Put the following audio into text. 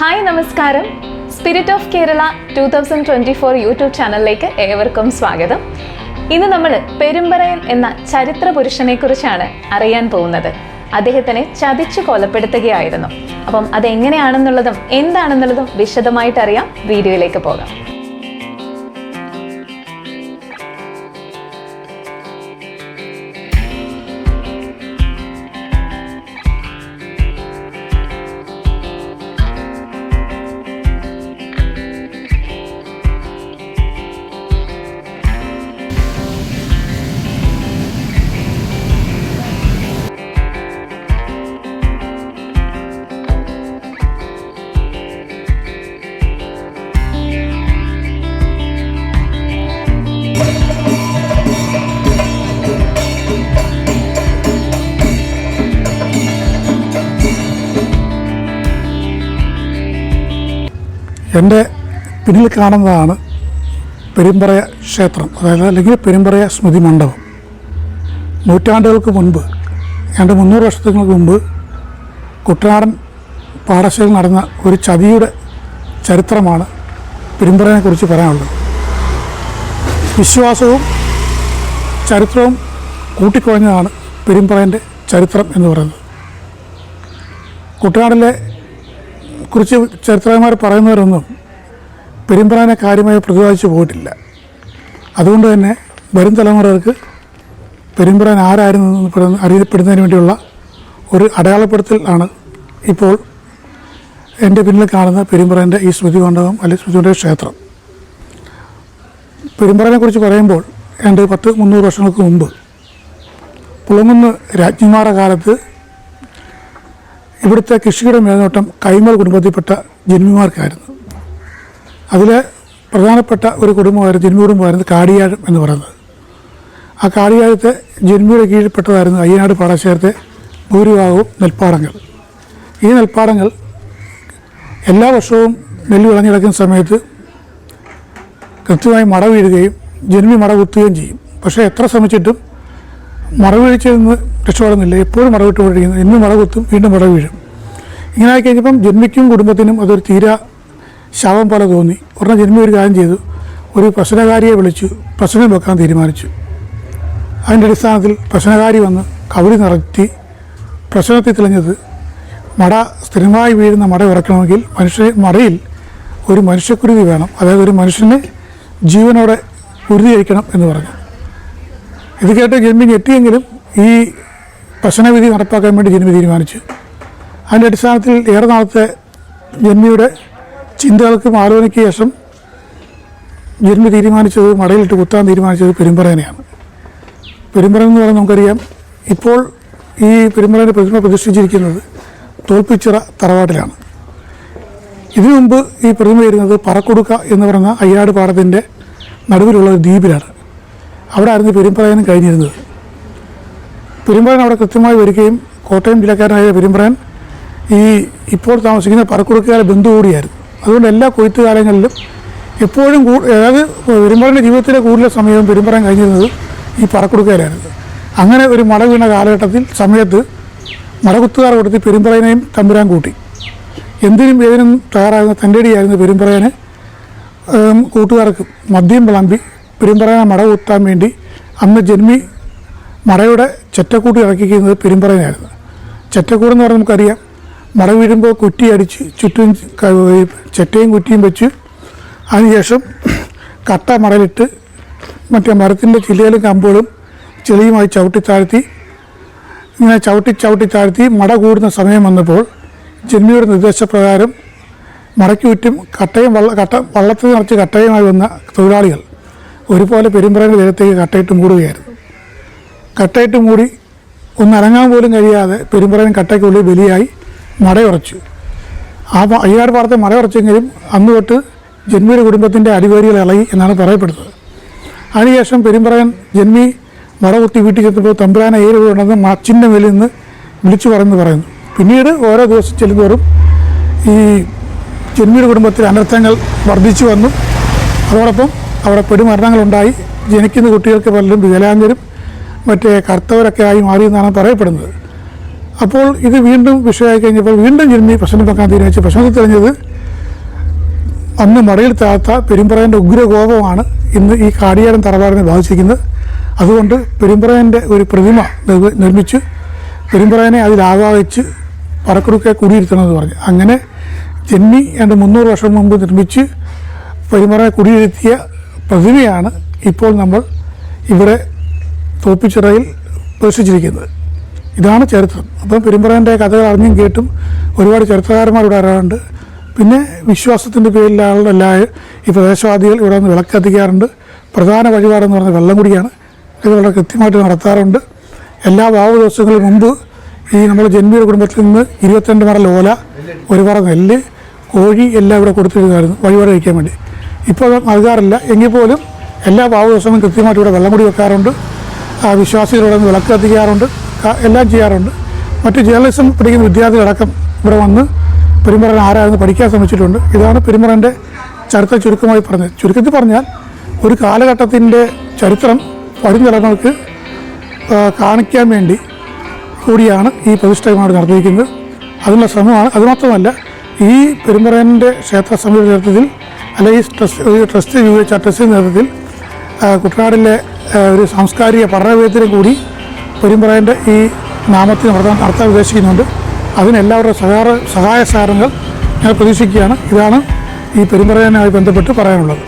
Hi നമസ്കാരം. Spirit of Kerala two thousand twenty four YouTube ചാനലിലേക്ക് ഏവർക്കും സ്വാഗതം. ഇന്ന് നമ്മൾ പെരുമ്പറയൻ എന്ന ചരിത്ര പുരുഷനെ കുറിച്ചാണ് അറിയാൻ പോകുന്നത്. അദ്ദേഹത്തിനെ ചതിച്ചു കൊലപ്പെടുത്തുകയായിരുന്നു. അപ്പം അതെങ്ങനെയാണെന്നുള്ളതും എന്താണെന്നുള്ളതും വിശദമായിട്ട് അറിയാം വീഡിയോയിലേക്ക് പോകാം. എന്റെ പിന്നിൽ കാണുന്നതാണ് പെരുമ്പറയ ക്ഷേത്രം അതായത് അല്ലെങ്കിൽ പെരുമ്പറയ സ്മൃതി മണ്ഡപം. നൂറ്റാണ്ടുകൾക്ക് മുൻപ് രണ്ട് മുന്നൂറ് വർഷങ്ങൾക്ക് മുമ്പ് കുട്ടനാടൻ പാടശേഖരം നടന്ന ഒരു ചതിയുടെ ചരിത്രമാണ് പെരുമ്പറയെക്കുറിച്ച് പറയാനുള്ളത്. വിശ്വാസവും ചരിത്രവും കൂട്ടിക്കുഴഞ്ഞതാണ് പെരുമ്പറയന്റെ ചരിത്രം എന്ന് പറയുന്നത്. കുട്ടനാടിലെ കുറിച്ച് ചരിത്രകാരന്മാർ പറയുന്നവരൊന്നും പെരുമ്പറാനെ കാര്യമായി പ്രതിപാദിച്ചു പോയിട്ടില്ല. അതുകൊണ്ട് തന്നെ വരും തലമുറകൾക്ക് പെരുമ്പറാൻ ആരായിരുന്നു അറിയപ്പെടുന്നതിന് വേണ്ടിയുള്ള ഒരു അടയാളപ്പെടുത്തൽ ആണ് ഇപ്പോൾ എന്റെ പിന്നിൽ കാണുന്ന പെരുമ്പറേന്റെ ഈ സ്മൃതി മണ്ഡപം അല്ലെങ്കിൽ സ്മൃതിയുടെ ക്ഷേത്രം. പെരുമ്പറനെ കുറിച്ച് പറയുമ്പോൾ എന്റെ പത്ത് മുന്നൂറ് വർഷങ്ങൾക്ക് മുമ്പ് പുളങ്ങുന്ന് രാജ്ഞിമാരുടെ കാലത്ത് ഇവിടുത്തെ കൃഷിയുടെ മേൽനോട്ടം കൈമൽ കുടുംബത്തിൽപ്പെട്ട ജന്മിമാർക്കായിരുന്നു. അതിൽ പ്രധാനപ്പെട്ട ഒരു കുടുംബമായിരുന്നു ജന്മി കുടുംബമായിരുന്നു കാടിയാഴം എന്ന് പറയുന്നത്. ആ കാടിയാഴത്തെ ജന്മിയുടെ കീഴിൽപ്പെട്ടതായിരുന്നു അയ്യനാട് പാടശേഖരത്തെ ഭൂരിഭാഗവും നെൽപ്പാടങ്ങൾ. ഈ നെൽപ്പാടങ്ങൾ എല്ലാ വർഷവും നെല്ല് വിളഞ്ഞെടുക്കുന്ന സമയത്ത് കൃത്യമായി മട വീഴുകയും ജന്മി മട കുത്തുകയും ചെയ്യും. പക്ഷേ എത്ര ശ്രമിച്ചിട്ടും മറവീഴ്ചയിൽ നിന്ന് രക്ഷപ്പെടുന്നില്ല എപ്പോഴും മറവിട്ടുകൊണ്ടിരിക്കുന്നു. ഇന്ന് മറ കുത്തും വീണ്ടും മറ വീഴും ഇങ്ങനെ ആയി കഴിഞ്ഞപ്പം ജന്മിക്കും കുടുംബത്തിനും അതൊരു തീരാ ശാപം പോലെ തോന്നി. ഉടനെ ജന്മി ഒരു കാര്യം ചെയ്തു. ഒരു പ്രശ്നകാരിയെ വിളിച്ചു. പ്രശ്നം വെക്കാൻ തീരുമാനിച്ചു. അതിന്റെ അടിസ്ഥാനത്തിൽ പ്രശ്നകാരി വന്ന് കവടി നിറത്തി പ്രശ്നത്തിൽ തെളിഞ്ഞത് മട സ്ഥിരമായി വീഴുന്ന മട ഇറക്കണമെങ്കിൽ മനുഷ്യ മടയിൽ ഒരു മനുഷ്യക്കുരുതി വേണം. അതായത് ഒരു മനുഷ്യനെ ജീവനോടെ കുരുതി കഴിക്കണം എന്ന് പറഞ്ഞു. ഇത് കേട്ട് ജന്മി ഞെട്ടിയെങ്കിലും ഈ പ്രശ്നവിധി നടപ്പാക്കാൻ വേണ്ടി ജന്മി തീരുമാനിച്ചു. അതിന്റെ അടിസ്ഥാനത്തിൽ ഏറെ നാളത്തെ ജന്മിയുടെ ചിന്തകൾക്കും ആലോചനയ്ക്ക് ശേഷം ജന്മി തീരുമാനിച്ചത് മടയിലിട്ട് കുത്താൻ തീരുമാനിച്ചത് പെരുമ്പറേനെയാണ്. പെരുമ്പറ എന്ന് പറഞ്ഞാൽ നമുക്കറിയാം ഇപ്പോൾ ഈ പെരുമ്പറേന്റെ പ്രതിമ പ്രതിഷ്ഠിച്ചിരിക്കുന്നത് തോൽപ്പിച്ചിറ തറവാട്ടിലാണ്. ഇതിനു മുമ്പ് ഈ പ്രതിമ വരുന്നത് പറക്കൊടുക്ക എന്ന് പറയുന്ന അയ്യാട് പാടത്തിന്റെ നടുവിലുള്ള ഒരു ദ്വീപിലാണ്. അവിടെ ആയിരുന്നു പെരുമ്പറയനും കഴിഞ്ഞിരുന്നത്. പെരുമ്പറയൻ അവിടെ കൃത്യമായി വരികയും കോട്ടയം ജില്ലക്കാരനായ പെരുമ്പറയൻ ഈ ഇപ്പോൾ താമസിക്കുന്ന പറക്കുറുക്കാരെ ബന്ധു കൂടിയായിരുന്നു. അതുകൊണ്ട് എല്ലാ കൊയ്ത്ത് കാലങ്ങളിലും എപ്പോഴും അതായത് പെരുമ്പറന്റെ ജീവിതത്തിലെ കൂടുതൽ സമയവും പെരുമ്പറയൻ കഴിഞ്ഞിരുന്നത് ഈ പറക്കുറുക്കയിലായിരുന്നു. അങ്ങനെ ഒരു മട വീണ കാലഘട്ടത്തിൽ സമയത്ത് മടകുത്തുകാർ കൊടുത്ത് പെരുമ്പറയനെയും തമ്പുരാൻ കൂട്ടി. എന്തിനും ഏതിനും തയ്യാറാകുന്ന തന്റെടിയായിരുന്നു പെരുമ്പറയന് കൂട്ടുകാർക്ക് മദ്യം വിളമ്പി പെരുമ്പറയനെ മട കുത്താൻ വേണ്ടി അന്ന് ജന്മി മടയുടെ ചെറ്റക്കൂട്ടി ഇറക്കിക്കുന്നത് പെരുമ്പറയനായിരുന്നു ചെറ്റക്കൂടെന്ന് പറഞ്ഞാൽ നമുക്കറിയാം മട വീഴുമ്പോൾ കുറ്റി അടിച്ച് ചുറ്റും ചെറ്റയും കുറ്റിയും വെച്ച് അതിനുശേഷം കട്ട മടലിട്ട് മറ്റേ മരത്തിന്റെ ചില്ലയിലും കമ്പുകളും ചെളിയുമായി ചവിട്ടി താഴ്ത്തി ഇങ്ങനെ ചവിട്ടി ചവിട്ടി താഴ്ത്തി മട കൂടുന്ന സമയം വന്നപ്പോൾ ജന്മിയുടെ നിർദ്ദേശപ്രകാരം മടക്കി ചുറ്റും കട്ടയും വള്ള കട്ട വള്ളത്തിൽ നിറച്ച് കട്ടയുമായി വന്ന തൊഴിലാളികൾ ഒരുപോലെ പെരുമ്പറയുടെ ദേഹത്തേക്ക് കട്ടയിട്ട് മൂടുകയായിരുന്നു. കട്ടയിട്ട് മൂടി ഒന്ന് അനങ്ങാൻ പോലും കഴിയാതെ പെരുമ്പറയും കട്ടയ്ക്കുള്ളിൽ ബലിയായി മടയുറച്ചു. ആ അയ്യാട് പാടത്തെ മടയുറച്ചെങ്കിലും അന്ന് തൊട്ട് ജന്മിയുടെ കുടുംബത്തിന്റെ അടിവേരികൾ ഇളകി എന്നാണ് പറയപ്പെടുന്നത്. അതിനുശേഷം പെരുമ്പറയൻ ജന്മി മട കുത്തി വീട്ടിൽ ചെന്നപ്പോൾ ഏര് ഏരുകൊണ്ടെന്ന് മച്ചിന്റെ മേലിൽ നിന്ന് വിളിച്ചു പറയുന്നു പറയുന്നു. പിന്നീട് ഓരോ ദിവസം ചെല്ലുന്തോറും ഈ ജന്മിയുടെ കുടുംബത്തിൽ അനർത്ഥങ്ങൾ വർദ്ധിച്ചു വന്നു. അതോടൊപ്പം അവിടെ പെടുമരണങ്ങളുണ്ടായി ജനിക്കുന്ന കുട്ടികൾക്ക് പലരും വികലാംഗരും മറ്റേ കർത്തവരൊക്കെ ആയി മാറി എന്നാണ് പറയപ്പെടുന്നത്. അപ്പോൾ ഇത് വീണ്ടും വിഷയമായി കഴിഞ്ഞപ്പോൾ വീണ്ടും ജന്മി പ്രശ്നം വെക്കാൻ തീരുമാനിച്ചു പ്രശ്നത്തിൽ തെളിഞ്ഞത് അന്ന് മടയിൽ താത്ത പെരുമ്പറയന്റെ ഉഗ്രകോപമാണ് ഇന്ന് ഈ കാടിയാടൻ തറവാടിനെ ബാധിച്ചിരിക്കുന്നത്. അതുകൊണ്ട് പെരുമ്പറയന്റെ ഒരു പ്രതിമ നിർമ്മിച്ച് പെരുമ്പറയനെ അതിലാവാഹിച്ച് പറക്കുറുക്കെ കുടിയിരുത്തണമെന്ന് പറഞ്ഞു. അങ്ങനെ ജന്മി രണ്ട് മുന്നൂറ് വർഷം മുമ്പ് നിർമ്മിച്ച് പെരുമ്പറയെ കുടിയിരുത്തിയ പ്രതിമയാണ് ഇപ്പോൾ നമ്മൾ ഇവിടെ തോപ്പിച്ചിറയിൽ പ്രതിഷ്ഠിച്ചിരിക്കുന്നത് ഇതാണ് ചരിത്രം. അപ്പം പെരുമ്പറേന്റെ കഥകൾ അറിഞ്ഞും കേട്ടും ഒരുപാട് ചരിത്രകാരന്മാർ ഇവിടെ വരാറുണ്ട്. പിന്നെ വിശ്വാസത്തിന്റെ പേരിലുള്ള ഈ പ്രദേശവാദികൾ ഇവിടെ നിന്ന് വിളക്ക് കത്തിക്കാറുണ്ട് പ്രധാന വഴിപാടെന്ന് പറയുന്നത് വെള്ളം കുടിയാണ് ഇത് വളരെ കൃത്യമായിട്ട് നടത്താറുണ്ട്. എല്ലാ വാവ് ദിവസങ്ങളിൽ മുമ്പ് ഈ നമ്മുടെ ജന്മിയുടെ കുടുംബത്തിൽ നിന്ന് ഇരുപത്തിരണ്ട് മടൽ ഓല ഒരുപാട് നെല്ല് കോഴി എല്ലാം ഇവിടെ കൊടുത്തിരുന്നായിരുന്നു വഴിപാട് കഴിക്കാൻ വേണ്ടി. ഇപ്പോൾ നൽകാറില്ല. എങ്കിൽ പോലും എല്ലാ ഭാവ ദിവസവും കൃത്യമായിട്ട് ഇവിടെ വെള്ളം കുടി വെക്കാറുണ്ട്. വിശ്വാസികളോട് വിളക്ക് കത്തിക്കാറുണ്ട്. എല്ലാം ചെയ്യാറുണ്ട്. മറ്റ് ജേർണലിസം പഠിക്കുന്ന വിദ്യാർത്ഥികളടക്കം ഇവിടെ വന്ന് പെരുമ്പറൻ ആരായിരുന്നു പഠിക്കാൻ ശ്രമിച്ചിട്ടുണ്ട്. ഇതാണ് പെരുമ്പറന്റെ ചരിത്ര ചുരുക്കമായി പറഞ്ഞത്. ചുരുക്കത്തിൽ പറഞ്ഞാൽ ഒരു കാലഘട്ടത്തിന്റെ ചരിത്രം വരും തലമുറയ്ക്ക് കാണിക്കാൻ വേണ്ടി കൂടിയാണ് ഈ പ്രതിഷ്ഠയുമായിട്ട് നടത്തിയിരിക്കുന്നത്. അതിനുള്ള ശ്രമമാണ്. അതുമാത്രമല്ല ഈ പെരുമ്പറയന്റെ ക്ഷേത്ര സമിതി അല്ലെങ്കിൽ ഈ ട്രസ്റ്റ് ഒരു ട്രസ്റ്റ് രൂപീകരിച്ച ട്രസ്റ്റിന്റെ ട്രസ്റ്റ് നേതൃത്വത്തിൽ കുട്ടനാടിലെ ഒരു സാംസ്കാരിക പഠനവേദത്തിനും കൂടി പെരുമ്പറയന്റെ ഈ നാമത്തിൽ നടത്താൻ നടത്താൻ ഉദ്ദേശിക്കുന്നുണ്ട്. അതിന് എല്ലാവരുടെ സഹായ സഹായ സഹകരണങ്ങൾ ഞാൻ പ്രതീക്ഷിക്കുകയാണ്. ഇതാണ് ഈ പെരുമ്പറയനുമായി ബന്ധപ്പെട്ട് പറയാനുള്ളത്.